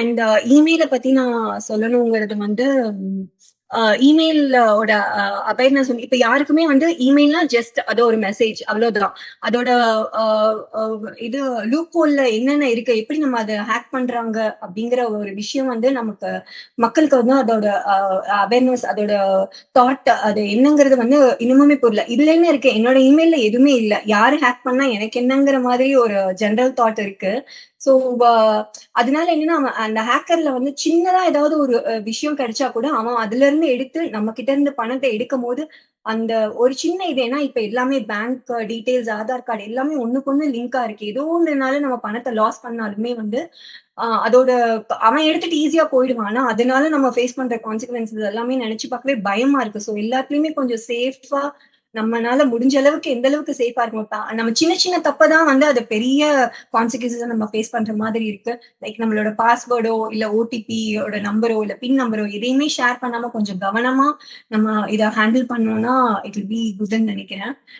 Uh, and இமெயில பத்தி நான் சொல்லணுங்கிறது வந்து இமெயிலோட அவேர்னஸ் வந்து இப்ப யாருக்குமே வந்து இமெயில்னா ஜஸ்ட் அது ஒரு மெசேஜ் அவ்வளவுதான். அதோட இது லூக்கோல்ல என்னென்ன இருக்கு? எப்படி நம்ம அத ஹேக் பண்றாங்க? அப்படிங்கிற ஒரு விஷயம் வந்து நமக்கு மக்களுக்கு வந்து அதோட அவேர்னஸ் அதோட தாட் அது என்னங்கிறது வந்து இன்னமுமே புரியல. இதுலன்னு இருக்கு? என்னோட இமெயில்ல எதுவுமே இல்ல. யாரு ஹேக் பண்ணா எனக்கு என்னங்கிற மாதிரி ஒரு ஜென்ரல் தாட் இருக்கு. ஸோ அதனால என்னன்னா, அந்த ஹேக்கர்ல வந்து சின்னதா ஏதாவது ஒரு விஷயம் கிடைச்சா கூட, அவன் அதுல இருந்து இருந்து எடுத்து நம்ம கிட்ட இருந்து பணத்தை எடுக்கும் போது அந்த ஒரு சின்ன இது ஏன்னா இப்ப எல்லாமே பேங்க் டீடைல்ஸ் ஆதார் கார்டு எல்லாமே ஒண்ணுக்கு ஒண்ணு லிங்கா இருக்கு. ஏதோ ஒன்றுனால நம்ம பணத்தை லாஸ் பண்ணாலுமே வந்து, அதோட அவன் எடுத்துட்டு ஈஸியா போயிடுவான். ஆனா, அதனால நம்ம ஃபேஸ் பண்ற கான்சிக்வன்சஸ் எல்லாமே நினைச்சு பார்க்கவே பயமா இருக்கு. ஸோ எல்லாத்துலயுமே கொஞ்சம் சேஃபா நம்மனால முடிஞ்ச அளவுக்கு எந்த அளவுக்கு சேஃபா இருக்கும் நம்ம சின்ன சின்ன தப்பை தான் வந்து அது பெரிய கான்சிக்வன்சஸ் நம்ம ஃபேஸ் பண்ற மாதிரி இருக்கு. லைக் நம்மளோட பாஸ்வேர்டோ, இல்ல ஓடிபி யோட நம்பரோ, இல்ல பின் நம்பரோ எதையுமே ஷேர் பண்ணாம கொஞ்சம் கவனமா நம்ம இத ஹேண்டில் பண்ணோம்னா, இட் வில் பி குட்ன்னு நினைக்கிறேன்